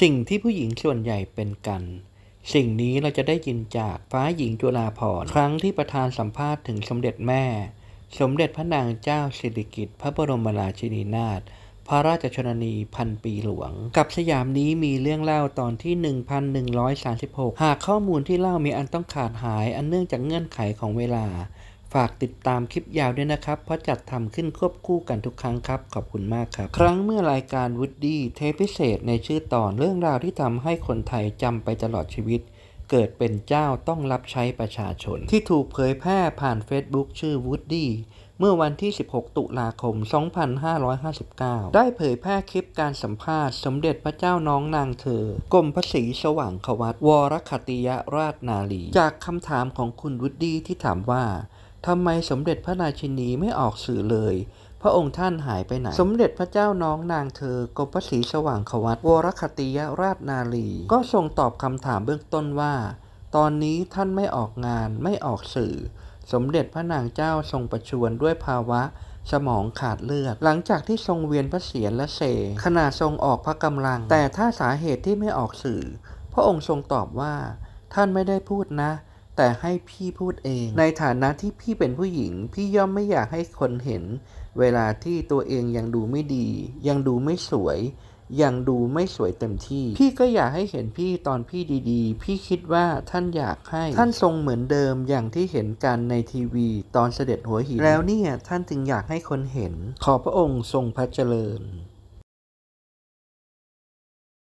สิ่งที่ผู้หญิงส่วนใหญ่เป็นกัน สิ่งนี้เราจะได้ยินจากฟ้าหญิงจุฬาภรณ์ครั้งที่ประธานสัมภาษณ์ถึงสมเด็จแม่ สมเด็จพระนางเจ้าสิริกิติ์พระบรมราชินีนาถพระราชชนนีพันปีหลวง กับสยามนี้มีเรื่องเล่าตอนที่ 1136 หากข้อมูลที่เล่ามีอันต้องขาดหายอันเนื่องจากเงื่อนไขของเวลา ฝากติดตามคลิปยาวด้วยนะครับ เพราะจัดทำขึ้นควบคู่กันทุกครั้งครับ ขอบคุณมากครับ ครั้งเมื่อรายการวูดดี้เทปพิเศษในชื่อตอนเรื่องราวที่ทำให้คนไทยจำไปตลอดชีวิต เกิดเป็นเจ้าต้องรับใช้ประชาชน ที่ถูกเผยแพร่ผ่าน Facebook ชื่อวูดดี้เมื่อวันที่ 16 ตุลาคม 2559 ได้เผยแพร่คลิปการสัมภาษณ์ สมเด็จพระเจ้าน้องนางเธอ กรมพระศรีสว่างควัตวรคติยราชนาลี จากคำถามของคุณวูดดี้ที่ถามว่า ทำไมสมเด็จพระราชินีไม่ออกสื่อเลย พระองค์ท่านหายไปไหน สมเด็จพระเจ้าน้องนางเธอกรมพระศรีสว่างควัตวรคติยราชนาลี ก็ทรงตอบคำถามเบื้องต้นว่า ตอนนี้ท่านไม่ออกงานไม่ออกสื่อ สมเด็จพระนางเจ้าทรงประชวรด้วยภาวะสมองขาดเลือด หลังจากที่ทรงเวียนพระเศียรและเสขณะทรงออกพระกำลัง แต่ถ้าสาเหตุที่ไม่ออกสื่อ พระองค์ทรงตอบว่า ท่านไม่ได้พูดนะ แต่ให้พี่พูดเอง ในฐานะที่พี่เป็นผู้หญิง พี่ย่อมไม่อยากให้คนเห็น เวลาที่ตัวเองยังดูไม่ดี ยังดูไม่สวย ยังดูไม่สวยเต็มที่ พี่ก็อยากให้เห็นพี่ตอนพี่ดีๆ พี่คิดว่าท่านอยากให้ ท่านทรงเหมือนเดิมอย่างที่เห็นกันในทีวีตอนเสด็จหัวหินแล้วเนี่ยท่านจึงอยากให้คนเห็น ขอพระองค์ทรงพระเจริญ